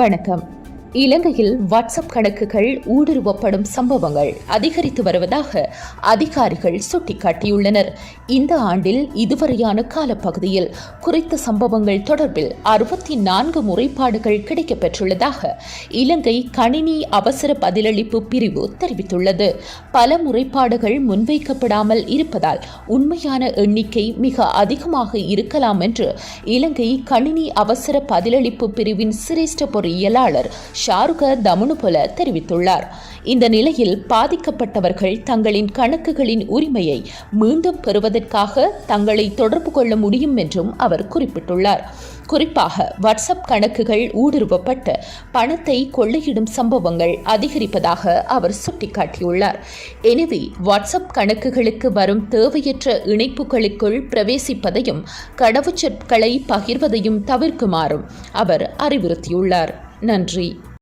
வணக்கம். இலங்கையில் வாட்ஸ்அப் கணக்குகள் ஊடுருவப்படும் சம்பவங்கள் அதிகரித்து வருவதாக அதிகாரிகள் சுட்டிக்காட்டியுள்ளனர். இந்த ஆண்டில் இதுவரையான காலப்பகுதியில் குறித்த சம்பவங்கள் தொடர்பில் அறுபத்தி நான்கு முறைப்பாடுகள் கிடைக்கப்பெற்றுள்ளதாக இலங்கை கணினி அவசர பதிலளிப்பு பிரிவு தெரிவித்துள்ளது. பல முறைப்பாடுகள் முன்வைக்கப்படாமல் இருப்பதால் உண்மையான எண்ணிக்கை மிக அதிகமாக இருக்கலாம் என்று இலங்கை கணினி அவசர பதிலளிப்பு பிரிவின் சிரேஷ்ட பொறியியலாளர் ஷாருக தமுனுபொல தெரிவித்துள்ளார். இந்த நிலையில் பாதிக்கப்பட்டவர்கள் தங்களின் கணக்குகளின் உரிமையை மீண்டும் பெறுவதற்காக தங்களை தொடர்பு கொள்ள முடியும் என்றும் அவர் குறிப்பிட்டுள்ளார். குறிப்பாக வாட்ஸ்அப் கணக்குகள் ஊடுருவப்பட்டு பணத்தை கொள்ளையிடும் சம்பவங்கள் அதிகரிப்பதாக அவர் சுட்டிக்காட்டியுள்ளார். எனவே வாட்ஸ்அப் கணக்குகளுக்கு வரும் தேவையற்ற இணைப்புகளுக்குள் பிரவேசிப்பதையும் கடவுச்சொற்களை பகிர்வதையும் தவிர்க்குமாறும் அவர் அறிவுறுத்தியுள்ளார். நன்றி.